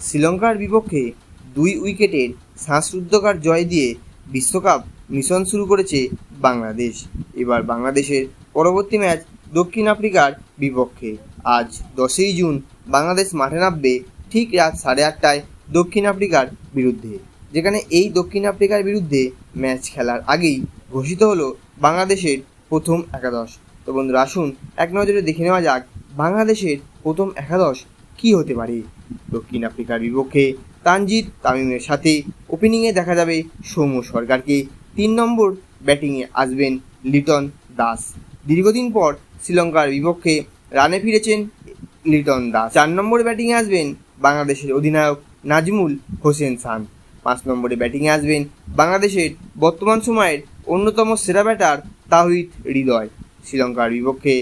শ্রীলঙ্কার বিপক্ষে দুই উইকেটের শ্বাসরুদ্ধকার জয় দিয়ে বিশ্বকাপ মিশন শুরু করেছে বাংলাদেশ। এবার বাংলাদেশের পরবর্তী ম্যাচ দক্ষিণ আফ্রিকার বিপক্ষে। আজ দশই জুন বাংলাদেশ মাঠে নামবে ঠিক রাত সাড়ে আটটায় দক্ষিণ আফ্রিকার বিরুদ্ধে। যেখানে এই দক্ষিণ আফ্রিকার বিরুদ্ধে ম্যাচ খেলার আগেই ঘোষিত হলো বাংলাদেশের প্রথম একাদশ। তো বন্ধুরা, আসুন এক নজরে দেখে নেওয়া যাক বাংলাদেশের প্রথম একাদশ কী হতে পারে? দক্ষিণ আফ্রিকার বিপক্ষে তানজিদ তামিমের সাথে ওপেনিংয়ে দেখা যাবে সৌম্য সরকারকে। তিন নম্বর ব্যাটিংয়ে আসবেন লিটন দাস। দীর্ঘদিন পর শ্রীলঙ্কার বিপক্ষে রানে ফিরেছেন লিটন দাস। চার নম্বরে ব্যাটিংয়ে আসবেন বাংলাদেশের অধিনায়ক নাজমুল হোসেন খান। পাঁচ নম্বরে ব্যাটিংয়ে আসবেন বাংলাদেশের বর্তমান সময়ের অন্যতম সেরা ব্যাটার তাহিদ হৃদয়। শ্রীলঙ্কার বিপক্ষে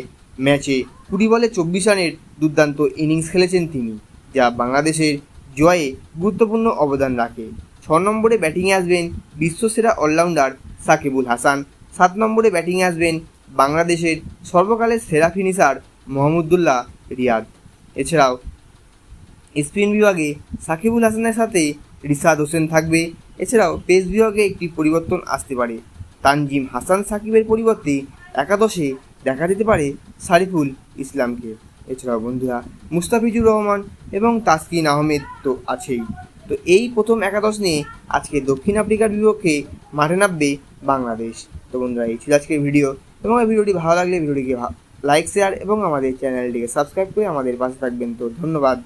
ম্যাচে কুড়ি বলে চব্বিশ রানের দুর্দান্ত ইনিংস খেলেছেন তিনি, যা বাংলাদেশের জয়ে গুরুত্বপূর্ণ অবদান রাখে। ছ নম্বরে ব্যাটিংয়ে আসবেন বিশ্বসেরা অলরাউন্ডার সাকিবুল হাসান, সাত নম্বরে ব্যাটিংয়ে আসবেন বাংলাদেশের সর্বকালের সেরা ফিনিশার মোহাম্মদুল্লাহ রিয়াদ। এছাড়াও স্পিন বিভাগে সাকিবুল হাসানের সাথে রিশাদ হোসেন থাকবে। এছাড়াও পেস বিভাগে একটি পরিবর্তন আসতে পারে। তানজিম হাসান সাকিবের পরিবর্তে একাদশে দেখা যেতে পারে সারিফুল ইসলামকে। এছাড়াও বন্ধুরা, মুস্তাফিজুর রহমান এবং তাসকিন আহমেদ তো আছেই। তো এই প্রথম একাদশ নিয়ে আজকে দক্ষিণ আফ্রিকার বিপক্ষে মাঠে নামবে বাংলাদেশ। তো বন্ধুরা, এই ছিল আজকের ভিডিও। এবং এই ভিডিওটি ভালো লাগলে ভিডিওটিকে লাইক শেয়ার এবং আমাদের চ্যানেলটিকে সাবস্ক্রাইব করে আমাদের পাশে থাকবেন তো ধন্যবাদ।